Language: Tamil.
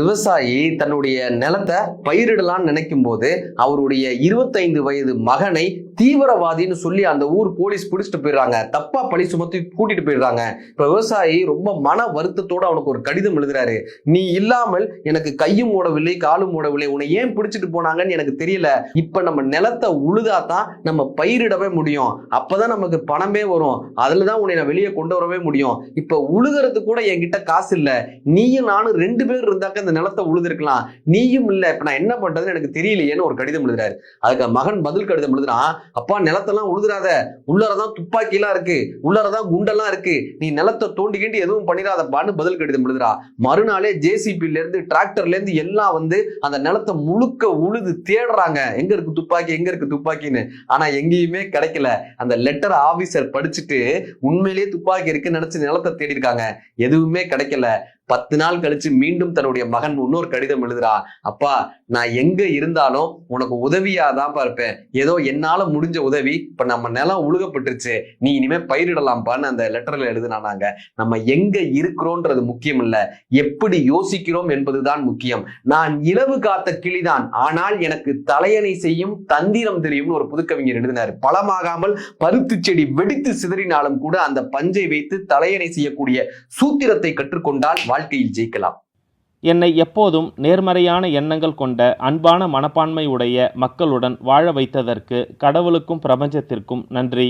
விவசாயி தன்னுடைய நிலத்தை பயிரிடலாம்னு நினைக்கும் போது அவருடைய இருபத்தைந்து வயது மகனை தீவிரவாதின்னு சொல்லி அந்த ஊர் போலீஸ் பிடிச்சிட்டு போயிடுறாங்க. தப்பா பழி சுமத்தி கூட்டிட்டு போயிடுறாங்க. இப்ப விவசாயி ரொம்ப மன வருத்தத்தோட அவனுக்கு ஒரு கடிதம் எழுதுறாரு. நீ இல்லாமல் எனக்கு கையும் மூடவில்லை காலும் மூடவில்லை உன்னை ஏன் பிடிச்சிட்டு போனாங்கன்னு எனக்கு தெரியல. இப்ப நம்ம நிலத்தை உழுதாதான் நம்ம பயிரிடவே முடியும். அப்பதான் நமக்கு பணமே வரும். அதுலதான் உன்னை நான் வெளியே கொண்டு வரவே முடியும். இப்ப உழுகிறது கூட என்கிட்ட காசு இல்ல. நீயும் நானும் ரெண்டு பேர் இருந்தாக்க இந்த நிலத்தை உழுதுருக்கலாம். நீயும் இல்ல. இப்ப நான் என்ன பண்ணுறதுன்னு எனக்கு தெரியலையேன்னு ஒரு கடிதம் எழுதுறாரு. அதுக்கு மகன் பதில் கடிதம் எழுதுறான் அப்பா நிலத்தெல்லாம் உழுதுறாத. உள்ளாரதான் துப்பாக்கிலாம் இருக்கு. உள்ளாரதான் குண்டெல்லாம் இருக்கு. நீ நிலத்தை தோண்டிக்கிட்டு எதுவும் பண்ணிடாதப்பான்னு பதில் கடிதம் எழுதுறா. மறுநாளே ஜேசிபில இருந்து டிராக்டர்ல இருந்து எல்லாம் வந்து அந்த நிலத்தை முழுக்க உழுது தேடுறாங்க. எங்க இருக்கு துப்பாக்கி? எங்க இருக்கு துப்பாக்கின்னு? ஆனா எங்கேயுமே கிடைக்கல. அந்த லெட்டர் ஆபீசர் படிச்சுட்டு உண்மையிலேயே துப்பாக்கி இருக்குன்னு நினைச்சு நிலத்தை தேடி இருக்காங்க எதுவுமே கிடைக்கல. பத்து நாள் கழிச்சு மீண்டும் தன்னுடைய மகன் இன்னொரு கடிதம் எழுதுறா. அப்பா நான் எங்க இருந்தாலும் உனக்கு உதவியா தான் இருப்பேன். ஏதோ என்னால முடிஞ்ச உதவி இப்ப நம்ம நிலம் உழுகப்பட்டுருச்சு. நீ இனிமே பயிரிடலாம்ப்பான்னு அந்த லெட்டர்ல எழுதுனாங்க நம்ம எங்க இருக்கிறோன்றது முக்கியம் இல்ல. எப்படி யோசிக்கிறோம் என்பதுதான் முக்கியம். நான் இலவு காத்த கிளிதான். ஆனால் எனக்கு தலையணை செய்யும் தந்திரம் தெரியும்னு ஒரு புதுக்கவிஞர் எழுதினார். பழமாகாமல் பருத்து செடி வெடித்து சிதறினாலும் கூட அந்த பஞ்சை வைத்து தலையணை செய்யக்கூடிய சூத்திரத்தை கற்றுக்கொண்டால் வாழ்க்கையில் ஜெயிக்கலாம். என்னை எப்போதும் நேர்மறையான எண்ணங்கள் கொண்ட அன்பான மனப்பான்மை உடைய மக்களுடன் வாழ வைத்ததற்கு கடவுளுக்கும் பிரபஞ்சத்திற்கும் நன்றி.